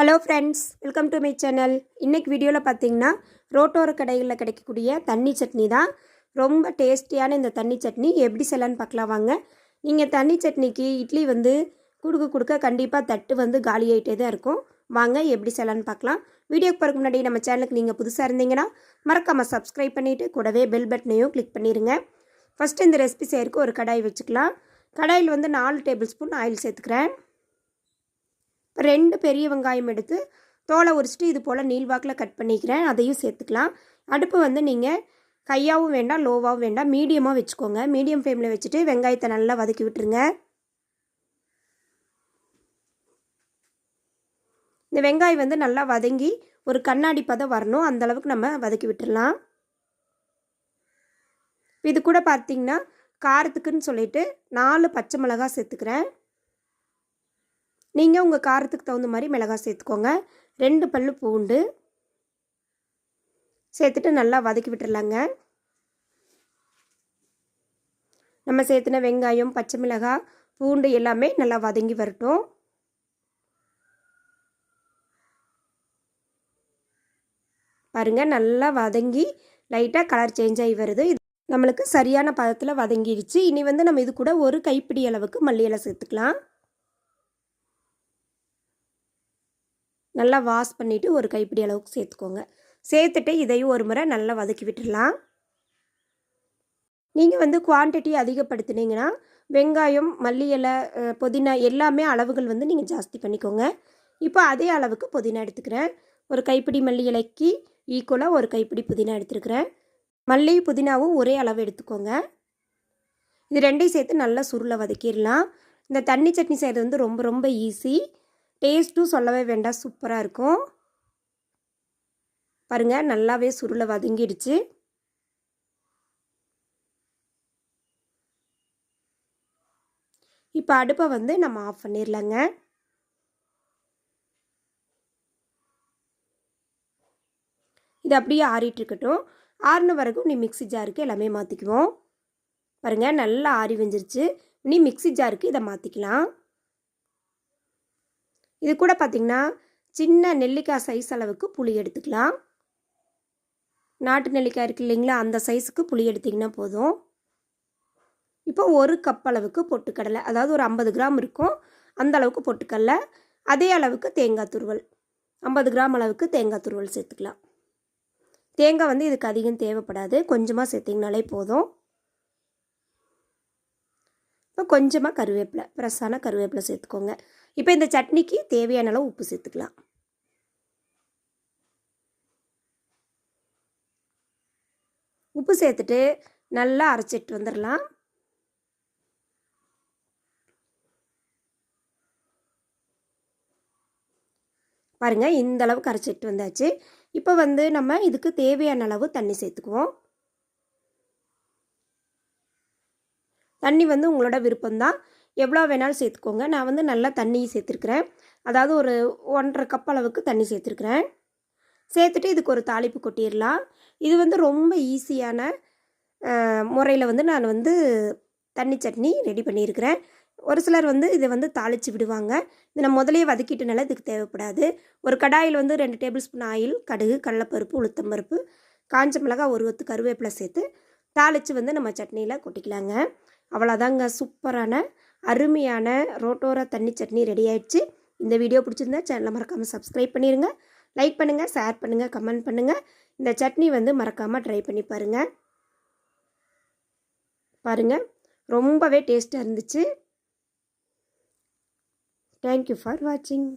Hello friends welcome to my channel இன்றைக்கு வீடியோவில் பார்த்தீங்கன்னா ரோட்டோர கடைகளில் கிடைக்கக்கூடிய தண்ணி சட்னி தான். ரொம்ப டேஸ்டியான இந்த தண்ணி சட்னி. எப்படி செய்யலான்னு பார்க்கலாம் வாங்க. நீங்கள் தண்ணி சட்னிக்கு இட்லி வந்து கொடுக்க கொடுக்க கண்டிப்பாக தட்டு வந்து காலி ஆகிட்டே தான் இருக்கும். வாங்க எப்படி செய்யலான்னு பார்க்கலாம் வீடியோக்கு போகிறதுக்கு முன்னாடி நம்ம சேனலுக்கு நீங்கள் புதுசாக இருந்தீங்கன்னா மறக்காமல் சப்ஸ்கிரைப் பண்ணிவிட்டு கூடவே பெல் பட்டனையும் கிளிக் பண்ணிடுங்க ஃபஸ்ட்டு இந்த ரெசிபி செய்யறதுக்கு ஒரு கடாய் வச்சுக்கலாம். கடாயில் வந்து நாலு டேபிள் ஸ்பூன் ஆயில் சேர்த்துக்கிறேன். ரெண்டு பெரிய வெங்காயம் எடுத்து தோலை உரிச்சிட்டு இது போல் நீள்வாக்கில் கட் பண்ணிக்கிறேன். அதையும் சேர்த்துக்கலாம். அடுப்பு வந்து நீங்கள் கையாகவும் வேண்டாம் லோவாகவும் வேண்டாம். மீடியமாக வச்சுக்கோங்க. மீடியம் ஃப்ளேமில் வச்சுட்டு வெங்காயத்தை நல்லா வதக்கி விட்டுருங்க. இந்த வெங்காயம் வந்து நல்லா வதங்கி ஒரு கண்ணாடி பதம் வரணும். அந்தளவுக்கு நம்ம வதக்கி விட்டுடலாம் இது கூட பார்த்திங்கன்னா காரத்துக்குன்னு சொல்லிட்டு நாலு பச்சை மிளகாய் சேர்த்துக்கிறேன். நீங்கள் உங்கள் காரத்துக்கு தகுந்த மாதிரி மிளகாய் சேர்த்துக்கோங்க. ரெண்டு பல் பூண்டு சேர்த்துட்டு நல்லா வதக்கி விட்டுடலாங்க நம்ம சேர்த்துன வெங்காயம் பச்சை மிளகாய் பூண்டு எல்லாமே நல்லா வதங்கி வரட்டும். பாருங்கள் நல்லா வதங்கி லைட்டாக கலர் சேஞ்ச் ஆகி வருது. இது நம்மளுக்கு சரியான பதத்தில் வதங்கிடுச்சு. இனி வந்து நம்ம இது கூட ஒரு கைப்பிடி அளவுக்கு மல்லி இலை சேர்த்துக்கலாம். நல்லா வாஷ் பண்ணிவிட்டு ஒரு கைப்பிடி அளவுக்கு சேர்த்துக்கோங்க. சேர்த்துட்டு இதையும் ஒரு முறை நல்லா வதக்கி விட்டுடலாம். நீங்கள் வந்து குவான்டிட்டி அதிகப்படுத்தினீங்கன்னா வெங்காயம் மல்லி இலை புதினா எல்லாமே அளவுகள் வந்து நீங்கள் ஜாஸ்தி பண்ணிக்கோங்க. இப்போ அதே அளவுக்கு புதினா எடுத்துக்கிறேன். ஒரு கைப்பிடி மல்லி இலைக்கு ஈக்குவலாக ஒரு கைப்பிடி புதினா எடுத்துருக்கிறேன். மல்லி புதினாவும் ஒரே அளவு எடுத்துக்கோங்க. இது ரெண்டையும் சேர்த்து நல்லா சுருளை வதக்கிடலாம். இந்த தண்ணி சட்னி செய்கிறது வந்து ரொம்ப ரொம்ப ஈஸி டேஸ்ட்டும் சொல்லவே வேண்டாம் சூப்பராக இருக்கும். பாருங்கள் நல்லாவே சுருளை வதங்கிடுச்சு. இப்போ அடுப்பை வந்து நம்ம ஆஃப் பண்ணிடலாங்க இது அப்படியே ஆறிட்டு இருக்கட்டும். ஆறின வரைக்கும் நீ மிக்சி ஜாருக்கு எல்லாமே மாற்றிக்குவோம் பாருங்கள் நல்லா ஆறி வெஞ்சிருச்சு இனி மிக்சி ஜாருக்கு இதை மாற்றிக்கலாம் இது கூட பார்த்திங்கன்னா சின்ன நெல்லிக்காய் சைஸ் அளவுக்கு புளி எடுத்துக்கலாம். நாட்டு நெல்லிக்காய் இருக்குது இல்லைங்களா அந்த சைஸுக்கு புளி எடுத்திங்கன்னா போதும். இப்போ ஒரு கப் அளவுக்கு பொட்டுக்கடலை அதாவது ஒரு ஐம்பது கிராம் இருக்கும் அந்த அளவுக்கு பொட்டுக்கடலை அதே அளவுக்கு தேங்காய் துருவல். ஐம்பது கிராம் அளவுக்கு தேங்காய் துருவல் சேர்த்துக்கலாம். தேங்காய் வந்து இதுக்கு அதிகம் தேவைப்படாது கொஞ்சமாக சேர்த்திங்கனாலே போதும். இப்போ கொஞ்சமாக கருவேப்பிலை ஃப்ரெஷ்ஷான கருவேப்பிலை சேர்த்துக்கோங்க. இப்போ இந்த சட்னிக்கு தேவையான அளவு உப்பு சேர்த்துக்கலாம். உப்பு சேர்த்துட்டு நல்லா அரைச்சிட்டு வந்துடலாம் பாருங்கள் இந்த அளவுக்கு அரைச்சிட்டு வந்தாச்சு. இப்போ வந்து நம்ம இதுக்கு தேவையான அளவு தண்ணி சேர்த்துக்குவோம். தண்ணி வந்து உங்களோட விருப்பம்தான். எவ்வளோ வேணாலும் சேர்த்துக்கோங்க. நான் வந்து நல்லா தண்ணி சேர்த்துருக்குறேன். அதாவது ஒரு ஒன்றரை கப் அளவுக்கு தண்ணி சேர்த்துருக்குறேன். சேர்த்துட்டு இதுக்கு ஒரு தாளிப்பு கொட்டிடலாம். இது வந்து ரொம்ப ஈஸியான முறையில் வந்து நான் வந்து தண்ணி சட்னி ரெடி பண்ணியிருக்கிறேன். ஒரு சிலர் வந்து இதை வந்து தாளித்து விடுவாங்க. இதை நான் முதலே வதக்கிட்டனால இதுக்கு தேவைப்படாது. ஒரு கடாயில் வந்து ரெண்டு டேபிள் ஸ்பூன் ஆயில் கடுகு கடலப்பருப்பு உளுத்தம்பருப்பு காஞ்ச மிளகாய் ஒரு ஒத்து கருவேப்பிலை சேர்த்து தாளித்து வந்து நம்ம சட்னியில் கொட்டிக்கலாங்க. அவ்வளோதாங்க. சூப்பரான அருமையான ரோட்டோரா தண்ணி சட்னி ரெடி ஆயிடுச்சு. இந்த வீடியோ பிடிச்சிருந்தா சேனலை மறக்காமல் சப்ஸ்கிரைப் பண்ணிடுங்க லைக் பண்ணுங்கள் ஷேர் பண்ணுங்கள் கமெண்ட் பண்ணுங்கள் இந்த சட்னி வந்து மறக்காமல் ட்ரை பண்ணி பாருங்கள் பாருங்கள் ரொம்பவே டேஸ்ட்டாக இருந்துச்சு. தேங்க்யூ ஃபார் வாட்சிங்